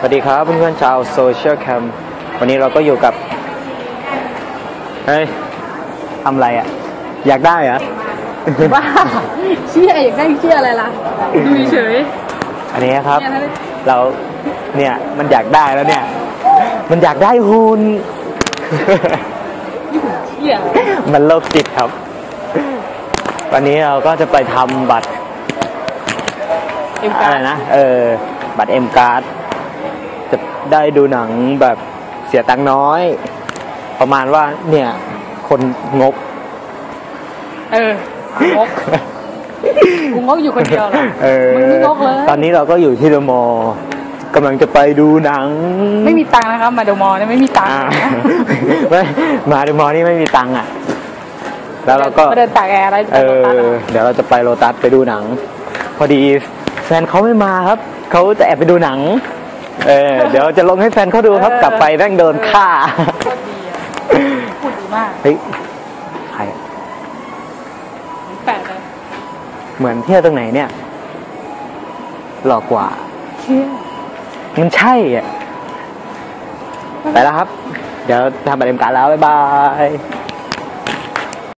สวัสดีครับเพื่อนๆชาวโซเชียลแคมวันนี้เราก็อยู่กับ เฮ้ยทำอะไรอะ อยากได้เหรอบ้าเชี่ยอยากได้เชี่ยอะไรล่ะ ดูเฉยอันนี้ครับเนี่ยนะเราเนี่ยมันอยากได้แล้วเนี่ย มันอยากได้หุ่นเชี่ยมันโรคจิตครับ วันนี้เราก็จะไปทำบัตรเอ็มอะการไรนะ เออ บัตรเอ็มการ์ด จะได้ดูหนังแบบเสียตังค์น้อย ประมาณว่าเนี่ย คนงก เอองกกูงกอยู่คนเดียวเหรอเออมึงไม่งกเลยตอนนี้เราก็อยู่ที่เดอะมอลล์กำลังจะไปดูหนัง ไม่มีตังค์นะครับ มาเดอะมอลล์เนี่ยไม่มีตังค์อ่านะไม่มาเดอะมอลล์นี่ไม่มีตังค์อะ แล้วเราก็มาเดินตากแอร์อะไรเอไปโลตัสอเหรอเดี๋ยวเราจะไปโลตัสไปดูหนัง พอดีแฟนเขาไม่มาครับเขาจะแอบไปดูหนัง เออเดี๋ยวจะลงให้แฟนเขาดูครับ กลับไปแม่งโดนฆ่าโคตรดีอะพูดดีมากเฮ้ยใครอะแปลกเลยเหมือนเที่ยวตรงไหนเนี่ย หลอกกว่าเชี่ยมันใช่อะไปแล้วครับ เดี๋ยวทำบัตรเอ็มการดแล้ว บ๊ายบาย